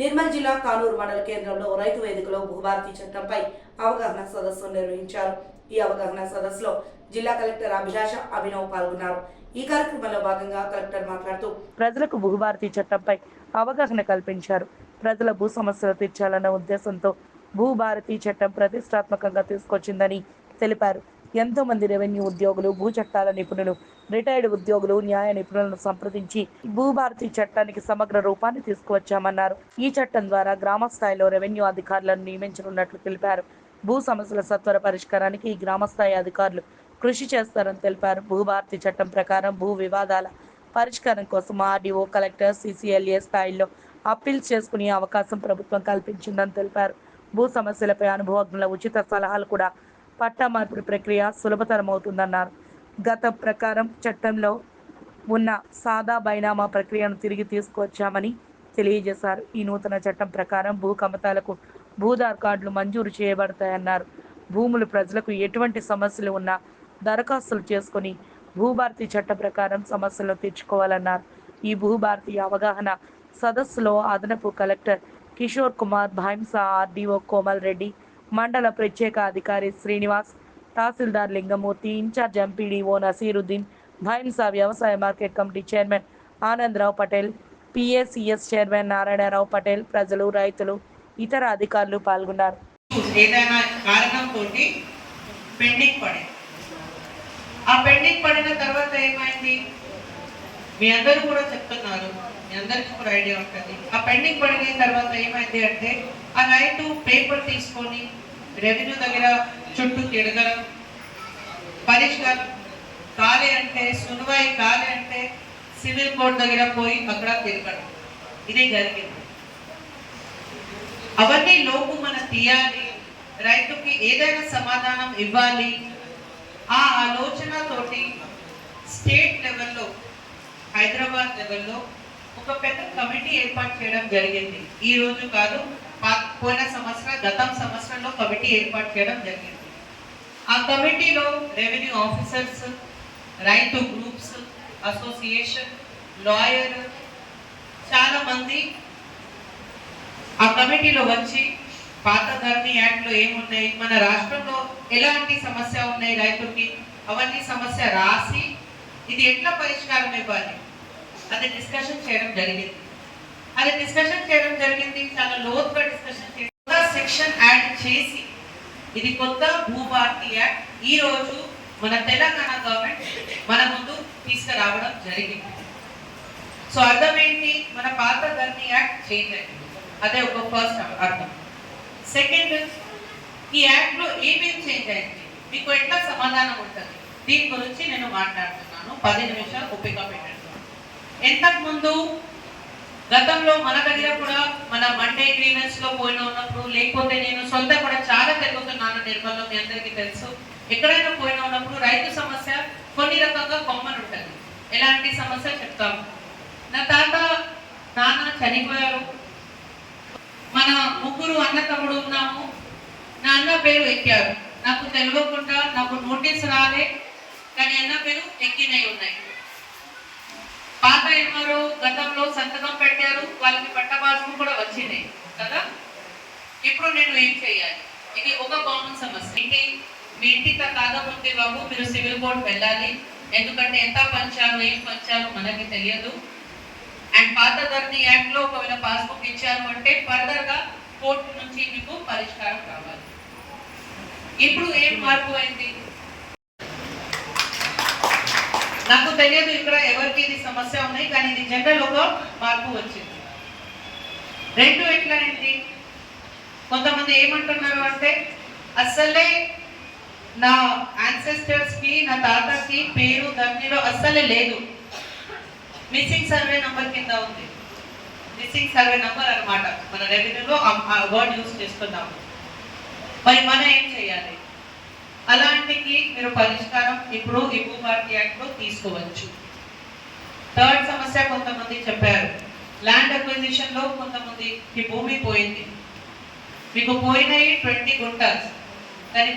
నిర్మల్ జిల్లా కానూరు మండల కేంద్రంలో రైతు వేదికలో భూభారతి చట్టంపై అవగాహన సదస్సు నిర్వహించారు. ఈ అవగాహన సదస్సులో జిల్లా కలెక్టర్ అభిలాష అభినవ్ పాల్గొన్నారు. ఈ కార్యక్రమంలో భాగంగా కలెక్టర్ మాట్లాడుతూ ప్రజలకు భూభారతి చట్టంపై అవగాహన కల్పించారు. ప్రజల భూ సమస్యలు తీర్చాలన్న ఉద్దేశంతో భూభారతి చట్టం ప్రతిష్టాత్మకంగా తీసుకొచ్చిందని తెలిపారు. ఎంతో మంది రెవెన్యూ ఉద్యోగులు భూ చట్టాల నిపుణులు రిటైర్డ్ ఉద్యోగులు న్యాయ నిపుణులను సంప్రదించి భూభారతి చట్టానికి సమగ్ర రూపాన్ని తీసుకువచ్చామన్నారు. ఈ చట్టం ద్వారా గ్రామ స్థాయిలో రెవెన్యూ అధికారులను నియమించనున్నట్లు తెలిపారు. భూ సమస్యల సత్వర పరిష్కారానికి ఈ గ్రామస్థాయి అధికారులు కృషి చేస్తారని తెలిపారు. భూభారతి చట్టం ప్రకారం భూ వివాదాల పరిష్కారం కోసం ఆర్డీఓ కలెక్టర్ సీసీఎల్ఏ స్థాయిలో అప్పీల్స్ చేసుకునే అవకాశం ప్రభుత్వం కల్పించిందని తెలిపారు. భూ సమస్యలపై అనుభవజ్ఞుల ఉచిత సలహాలు కూడా పట్టా మార్పిడి ప్రక్రియ సులభతరం అవుతుందన్నారు గత ప్రకారం చట్టంలో ఉన్న సాదా బైనామా ప్రక్రియను తిరిగి తీసుకొచ్చామని తెలియజేశారు. ఈ నూతన చట్టం ప్రకారం భూ కమతాలకు భూదార్ కార్డులు మంజూరు చేయబడతాయన్నారు. భూములు ప్రజలకు ఎటువంటి సమస్యలు ఉన్నా దరఖాస్తులు చేసుకుని భూభారతి చట్ట ప్రకారం సమస్యలు తీర్చుకోవాలన్నారు. ఈ భూభారతి అవగాహన సదస్సులో అదనపు కలెక్టర్ కిషోర్ కుమార్ భైంస ఆర్డీఓ కోమల్ రెడ్డి మండల ప్రత్యేక అధికారి శ్రీనివాస్ తహసీల్దార్ లింగమూర్తి ఇన్ఛార్జ్ ఎంపీడీఓ నసీరుద్దీన్ భైంస వ్యవసాయ market committee chairman Anandarao Patel PACS chairman Narayanarao Patel ప్రజలు రైతులు ఇతర అధికారులు పాల్గొన్నారు. ఏదైనా కారణంతో పెండింగ్ పడే. ఆ పెండింగ్ పడిన తర్వాత ఏమైంది? మీ అందరూ కూడా చెప్తున్నారు. మీ అందరికీ కూడా ఐడియా ఉంటుంది. ఆ పెండింగ్ పడిన తర్వాత ఏమైంది అంటే ఆ రైతు పేపర్ తీసుకొని రెవెన్యూ దగ్గర చుట్టూ తిరగడం పరిష్కారం కాలే అంటే సునువాయి కాలే అంటే సివిల్ కోర్ట్ దగ్గర పోయి అక్కడ తిరగడం. ఇది జరిగింది. అవన్నీ లోపు మనం తీయాలి. రైతుకి ఏదైనా సమాధానం ఇవ్వాలి. ఆ ఆలోచనతోటి స్టేట్ లెవెల్లో హైదరాబాద్ లెవెల్లో ఒక పెద్ద కమిటీ ఏర్పాటు చేయడం జరిగింది. ఈ రోజు కాదు పోయిన సంవత్సరం గతం సంవత్సరంలో కమిటీ ఏర్పాటు చేయడం జరిగింది. ఆ కమిటీలో రెవెన్యూ ఆఫీసర్స్ రైతు గ్రూప్స్ అసోసియేషన్ లాయర్ చాలామంది ఆ కమిటీలో వచ్చి పాత ధరణి యాక్ట్లో ఏమున్నాయి మన రాష్ట్రంలో ఎలాంటి సమస్య ఉన్నాయి రైతుకి అవన్నీ సమస్య రాసి ఇది ఎట్లా పరిష్కారం ఇవ్వాలి అది డిస్కషన్ చేయడం జరిగింది. అది డిస్కషన్ చేయడం జరిగింది. చాలా లోతుగా డిస్కషన్ చేసి కొత్త సెక్షన్ యాడ్ చేసి ఇది కొత్త భూభారతి యాక్ట్ ఈ రోజు మన తెలంగాణ గవర్నమెంట్ మన ముందు తీసుకురావడం జరిగింది. సో అర్థం ఏంటి? మన పాత ధరణి యాక్ట్ చేంజ్ అయింది. అదే ఒక ఫస్ట్ అర్థం. సెకండ్ ఈ యాక్ట్లో ఏమేమి చేంజ్ అయింది? మీకు ఎట్లా సమాధానం ఉంటుంది? దీని గురించి నేను మాట్లాడుతున్నాను. పది నిమిషాలు ఓపిక పెట్టండి. ఎంతకు ముందు గతంలో మన దగ్గర కూడా మన మండే గ్రీవెన్స్లో పోయిన ఉన్నప్పుడు లేకపోతే నేను సొంత కూడా చాలా తిరుగుతున్నాను నిర్మల్లో మీ అందరికీ తెలుసు. ఎక్కడైనా పోయిన ఉన్నప్పుడు రైతు సమస్య కొన్ని రకంగా కొమ్మలు ఉంటుంది. ఎలాంటి సమస్య చెప్తాము నా తాత నాన్న చనిపోయారు. మన ముగ్గురు అన్న తమ్ముడు ఉన్నాము. నా అన్న పేరు ఎక్కారు. నాకు తెలియకుండా నాకు నోటీస్ రాలే కానీ అన్న పేరు ఎక్కినవి ఉన్నాయి. పాత గతంలో సంతకం పెట్టారు. వాళ్ళకి పట్టబాసు కూడా వచ్చినాయి. కదా? ఇప్పుడు నేను ఏం చేయాలి? ఇది ఒక కామన్ సమస్య. ఇంటి మీ ఇంటికి కాకపోతే బాబు మీరు సివిల్ కోర్ట్ వెళ్ళాలి. ఎందుకంటే ఎంత పంచారు ఏం పంచారు మనకి తెలియదు. అండ్ పాత ధరణి యాక్ట్లో ఒకవేళ పాస్బుక్ ఇచ్చారు అంటే ఫర్దర్గా కోర్టు నుంచి మీకు పరిష్కారం కావాలి. ఇప్పుడు ఏం మార్పు అయింది? నాకు తెలియదు ఇక్కడ ఎవరికి ఇది సమస్య ఉన్నాయి కానీ ఇది జనరల్ ఒక మార్పు వచ్చింది. రెండు ఎట్లా కొంతమంది ఏమంటున్నారు అంటే అసలే నా ancestors కి నా తాతకి పేరు ధరణిలో అస్సలే లేదు. మిస్సింగ్ సర్వే నంబర్ కింద ఉంది. మిస్సింగ్ సర్వే నంబర్ అన్నమాట. మన రెవెన్యూలో ఆ వర్డ్ యూస్ చేసుకుందాం మరి మనం ఏం చేయాలి? అలాంటికి మీరు పరిష్కారం ఇప్పుడు ఈ భూభారతి యాక్ట్లో తీసుకోవచ్చు. థర్డ్ సమస్య కొంతమంది చెప్పారు. ల్యాండ్ అక్విజిషన్లో కొంతమంది ఈ భూమి పోయింది. మీకు పోయినాయి ట్వంటీ గుంటాస్ దాని